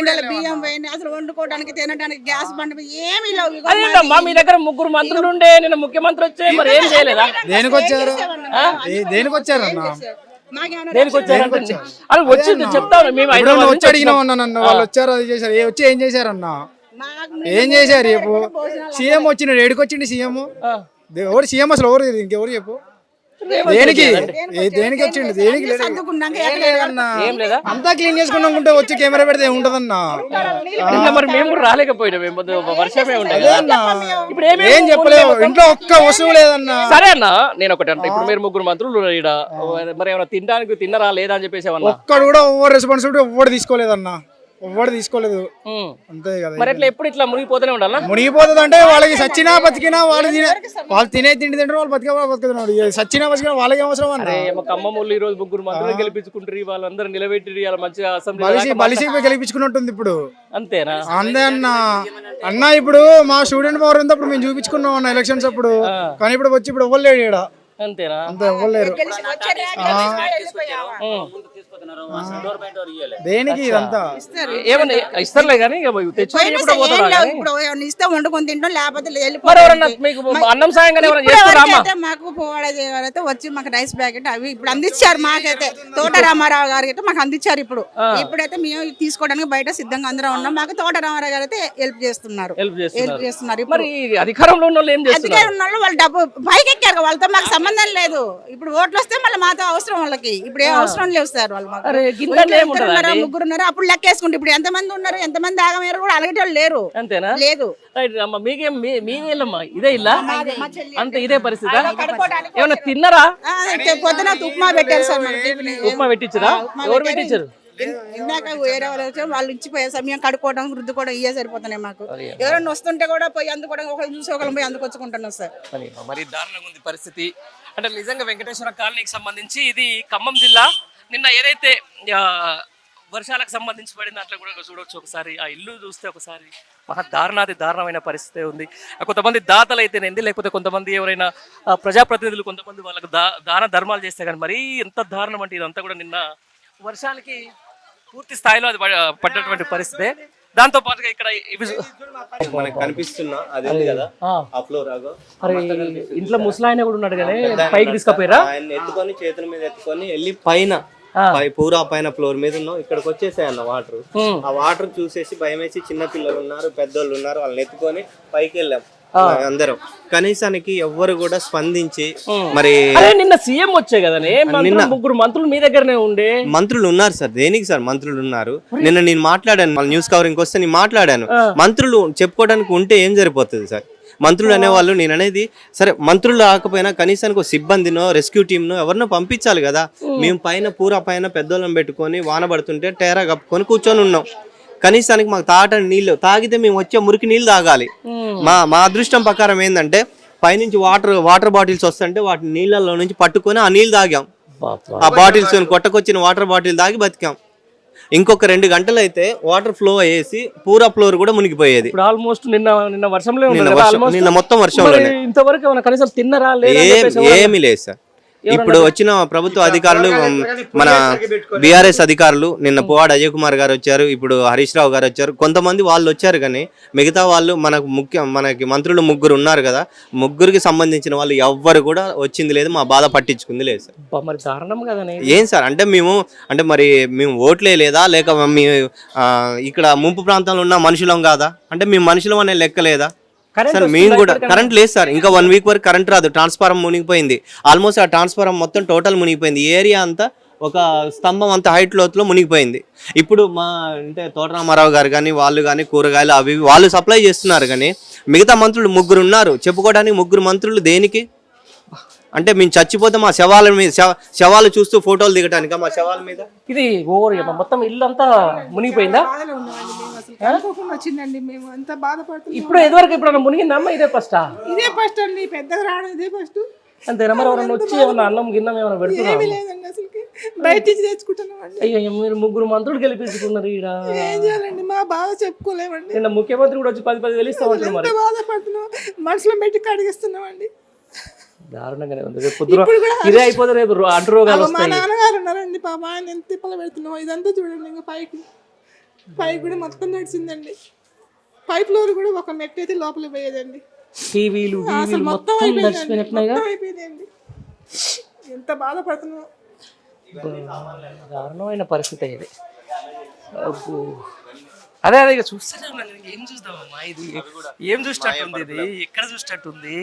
కింటాల బియ్యం పోయినాయి అసలు వండుకోవడానికి తినడానికి గ్యాస్ బండ ఏమీ లేవు. మీ దగ్గర ముగ్గురు మంత్రులు ఉండే నిన్న ముఖ్యమంత్రి వచ్చే మరి ఏం చేయలేదా? దేనికి వచ్చారు? ఏ- దేనికి వచ్చారు అన్న మాకేమైనా దేనికి వచ్చారంటే అది చెప్తాను మేము వచ్చి అన్న నన్ను వాళ్ళు వచ్చారు అది చేశారు ఏ వచ్చి ఏం చేశారన్న? ఏం చేశారు చెప్పు సీఎం వచ్చిండు సీఎం? ఆ. ఎవరు సీఎం అసలు ఎవరు? ఇంకెవరు చెప్పు. దేనికి? ఏ దేనికి వచ్చిండు దేనికి అంతా క్లీన్ చేసుకున్నాకుంటే వచ్చి కెమెరా పెడితే ఏముంటదన్నా? నిన్న మరి మేము కూడా రాలేకపోయినాం. వర్షమే ఉండే అదే అన్న ఇప్పుడు ఏమేమి ఏం చెప్పలేవు? ఇంట్లో ఒక్క వస్తువు లేదన్నా. సరే అన్న నేను ఒకటి అంటే. ఇప్పుడు మీరు ముగ్గురు మంత్రులు ఈడ. మరి ఏమైనా తినడానికి తిన్నరా లేదా అని చెప్పేసి ఒక్కడు కూడా ఓవర్ రెస్పాన్సిబిలిటీ ఎవ్వడు తీసుకోలేదన్నా. ఎవ్వడు తీసుకోలేదు. అంతే కదా మరి ఎప్పుడు ఇట్లా మునిగిపోతూనే ఉండాలా? మునిగిపోతుంది అంటే వాళ్ళకి సచ్చినా బతికినా వాళ్ళు తినే వాళ్ళు తినే తిండి తింటారు వాళ్ళు బతికే వాళ్ళు బతుకుతున్నాడు ఇక సచ్చినా బతికినా వాళ్ళకి అవసరం అన్న. ఏమో ఖమ్మం ఈ రోజు ముగ్గురు మంత్రులు గెలిపించుకుంటారు వాళ్ళందరూ నిలబెట్టి ఇవాళ మంచిగా అసెంబ్లీ బలిసి దాకా బలిసి గెలిపించుకున్నట్టుంది ఇప్పుడు. అంతేనా? అందే అన్న. అన్న ఇప్పుడు మా స్టూడెంట్ పవర్ అంతా ఇప్పుడు మేము చూపించుకున్నాం అన్న ఎలక్షన్స్ అప్పుడు. కానీ ఇప్పుడు వచ్చి ఇప్పుడు ఎవ్వరు లేడు ఈడ. అంతేనా? అంత ఎవ్వరు లేరు. ఉమ్. దేనికి ఇదంతా? ఏమన్నా ఇస్తారులే కానీ తెచ్చుకొని ఇస్తే వండుకొని తింటాం లేకపోతే అన్నం సాయంగా మాకు పోవాడ వచ్చి మాకు రైస్ ప్యాకెట్ అవి ఇప్పుడు అందించారు మాకైతే. తోట రామారావు గారికి అయితే మాకు అందించారు ఇప్పుడు. ఇప్పుడైతే మేము తీసుకోవడానికి బయట సిద్ధంగా అందరం ఉన్నాం. మాకు తోట రామారావు గారు అయితే హెల్ప్ చేస్తున్నారు. హెల్ప్ చేస్తున్నారు మరి అధికారంలో ఉన్న వాళ్ళు ఏం చేస్తున్నారు? అధికారం ఉన్న వాళ్ళు వాళ్ళు డబ్బు పైకి ఎక్కారు కదా, వాళ్ళతో మాకు సంబంధం లేదు. ఇప్పుడు ఓట్లు వస్తే మళ్ళీ మాతో అవసరం వాళ్ళకి. ఇప్పుడు ఏం అవసరం లేవు సార్ వాళ్ళు అరే గింత ఇంట్లో ఇద్దరు ఏముంటదా ఉన్నారా, అండి? ముగ్గురు ఉన్నారు అప్పుడు లెక్కేసుకుంటే ఇప్పుడు ఎంతమంది ఉన్నారు? ఎంతమంది ఆగమయ్యారు కూడా అలగటోళ్ళు లేరు. అంతేనా? లేదు. రైట్ అమ్మ మీకేం మీ మీ ఇల్లమ్మా? ఇదే ఇల్లా? అంత ఇదే పరిస్థితి? ఏమన్నా తిన్నారా? ఆ, అయితే పొద్దున ఉప్మా పెట్టారు సార్ మాకు టిఫిన్. ఉప్మా పెట్టించరా? ఉప్మా ఎవరు పెట్టారు. పెట్టించారు? ఇన్- ఇందాక వేరే వాళ్ళు వచ్చారు వాళ్ళు ఇచ్చిపోయే సమయం కడుక్కోవడం రుద్దుకోవడం ఇవే సరిపోతున్నాయి మాకు. ఎవరైనా వస్తుంటే కూడా పోయి అందుకోవడం ఒకరు చూసి ఒకరు పోయి అందుకొచ్చుకుంటున్నాం సార్. మరి మరి దారుణంగా ఉంది పరిస్థితి. అంటే నిజంగా వెంకటేశ్వర కాలనీకి సంబంధించి ఇది ఖమ్మం జిల్లా నిన్న ఏదైతే వర్షాలకు సంబంధించి పడిన దాంట్లో కూడా చూడొచ్చు ఒకసారి. ఆ ఇల్లు చూస్తే ఒకసారి. మహా దారుణాది దారుణమైన పరిస్థితి ఉంది. కొంతమంది దాతలు అయితేనేంది లేకపోతే కొంతమంది ఎవరైనా ప్రజాప్రతినిధులు కొంతమంది వాళ్ళకు దా దాన ధర్మాలు చేస్తే కానీ మరీ ఎంత దారుణం అంటే ఇదంతా కూడా నిన్న వర్షానికి పూర్తి స్థాయిలో అది పడ- పడ్డటువంటి పరిస్థితి. దాంతో పాటుగా ఇక్కడ కనిపిస్తున్న అది కదా ఆ. ఫ్లోర్ ఇంట్లో ముసలాయన కూడా ఉన్నాడు కానీ పైకి తీసుకుపోయారా? ఆయన ఎత్తుకొని చేతుల మీద ఎత్తుకొని వెళ్ళి పైన పూరా పైన ఫ్లోర్ మీద ఉన్నాం. ఇక్కడికి వచ్చేసాయి అన్న వాటర్. ఆ వాటర్ చూసేసి భయం వేసి చిన్న పిల్లలు ఉన్నారు పెద్దోళ్ళు ఉన్నారు వాళ్ళని ఎత్తుకొని పైకి వెళ్ళాం. అందరం. కనీసానికి ఎవ్వరు కూడా స్పందించి మరి నిన్న సీఎం వచ్చే కదనే? మంత్రులు ముగ్గురు మంత్రులు మీ దగ్గరనే ఉండే. మంత్రులు ఉన్నారు సార్. దేనికి సార్ మంత్రులు ఉన్నారు? నిన్న నేను మాట్లాడాను న్యూస్ కవరింగ్ వస్తే నేను మాట్లాడాను. మంత్రులు చెప్పుకోవడానికి ఉంటే ఏం సరిపోతుంది సార్? మంత్రులు అనేవాళ్ళు నేను అనేది సరే మంత్రులు రాకపోయినా కనీసానికి ఒక సిబ్బందినో రెస్క్యూ టీమ్నో ఎవరినో పంపించాలి కదా. మేము పైన పూర పైన పెద్దోళ్ళని పెట్టుకొని వాన పడుతుంటే టేరా కప్పుకొని కూర్చొని ఉన్నాం. కనీసానికి మాకు తాగటానికి నీళ్ళు తాగితే మేము వచ్చే మురికి నీళ్ళు తాగాలి. మా మా అదృష్టం ప్రకారం ఏంటంటే పైనుంచి వాటర్ వాటర్ బాటిల్స్ వస్తుంటే వాటి నీళ్ళల్లో నుంచి పట్టుకొని ఆ నీళ్ళు తాగాం. ఆ బాటిల్స్ కొట్టకొచ్చిన వాటర్ బాటిల్ తాగి బతికాం. ఇంకొక రెండు గంటలు అయితే వాటర్ ఫ్లో అయ్యేసి పూరా ఫ్లోర్ కూడా మునిగిపోయేది ఇప్పుడు ఆల్మోస్ట్ నిన్న నిన్న వర్షంలో నిన్న మొత్తం వర్షంలోనే. ఇంతవరకు ఏమైనా కనీసం తిన్నరా ఏమీ లేదు సార్ ఇప్పుడు వచ్చిన ప్రభుత్వ అధికారులు మన బీఆర్ఎస్ అధికారులు నిన్న పువ్వాడ అజయ్ కుమార్ గారు వచ్చారు ఇప్పుడు హరీష్ రావు గారు వచ్చారు. కొంతమంది వాళ్ళు వచ్చారు కానీ మిగతా వాళ్ళు మనకు ముఖ్య మనకి మంత్రులు ముగ్గురు ఉన్నారు కదా ముగ్గురికి సంబంధించిన వాళ్ళు ఎవ్వరు కూడా వచ్చింది లేదు మా బాధ పట్టించుకుంది లేదు సార్. మరి దారుణం ఏం సార్? అంటే మేము అంటే మరి మేము ఓట్లే లేదా లేక మీ ఇక్కడ ముంపు ప్రాంతంలో ఉన్న మనుషులం కాదా? అంటే మేము మనుషులం అనే లెక్క లేదా? సార్ మేము కూడా కరెంట్ లేదు సార్ ఇంకా వన్ వీక్ వరకు కరెంట్ రాదు. ట్రాన్స్ఫారం మునిగిపోయింది. ఆల్మోస్ట్ ఆ ట్రాన్స్ఫారం మొత్తం టోటల్ మునిగిపోయింది. ఏరియా అంతా ఒక స్తంభం అంత హైట్ లోతులో మునిగిపోయింది. ఇప్పుడు మా అంటే తోటరామారావు గారు కానీ వాళ్ళు కానీ కూరగాయలు అవి వాళ్ళు సప్లై చేస్తున్నారు కానీ మిగతా మంత్రులు ముగ్గురు ఉన్నారు. చెప్పుకోవడానికి ముగ్గురు మంత్రులు దేనికి? అంటే మేము చచ్చిపోతే మా శవాల మీద శవ- శవాలు చూస్తూ ఫోటోలు దిగటానికా మా శవాల మీద? ఇది ఓవర్ మొత్తం ఇల్లు అంతా మునిగిపోయిందా వచ్చిందండి మేము అంత బాధపడుతున్నాం. ఇప్పుడు ఎదువరకు ఇప్పుడు మునిగిందమ్మా ఇదే ఫస్ట్ ఇదే ఫస్ట్ అండి పెద్దగా రావడం ఇదే ఫస్ట్ మరి ఎవరైనా వచ్చి ఏమన్నా అన్నం గిన్నం ఏమైనా పెడుతున్నా బయట నుంచి తెచ్చుకుంటున్నాం అండి. అయ్యో మీరు ముగ్గురు మంత్రులు గెలిపించుకున్నారు ఈడ. ఏం చేయాలండి మా బాధ చెప్పుకోలేమండి. నిన్న ముఖ్యమంత్రి కూడా వచ్చి పది పది వేలు ఇస్తామంటారు మరి. ఎంత బాధపడుతున్నాం మనసులో పెట్టి కడిగిస్తున్నామండి దారుణంగానే ఉంది. రేపు పొద్దున ఇదే అయిపోతే రేపు అంటు రోగాలు మా వస్తాయి. నాన్నగారు ఉన్నారండి పాప. ఆయన ఎంత తిప్పలు పెడుతున్నాం ఇదంతా చూడండి ఇంకా పైకి. పై కూడా మొత్తం నడిచిందండి. పై ఫ్లోర్ కూడా ఒక మెట్ అయితే లోపల పోయేదండి. టీవీలు అసలు మొత్తం మొత్తం అయిపోయిందండి మొత్తం అయిపోయిందండి. ఎంత బాధపడుతున్నాం దారుణమైన పరిస్థితి ఇది. అబ్బో. అదే అదే ఇక చూస్తూనే ఉన్నాను. ఇంక ఏం చూద్దామమ్మా ఇది? ఏం చూసినట్టుంది ఇది? ఎక్కడ చూసినట్టుంది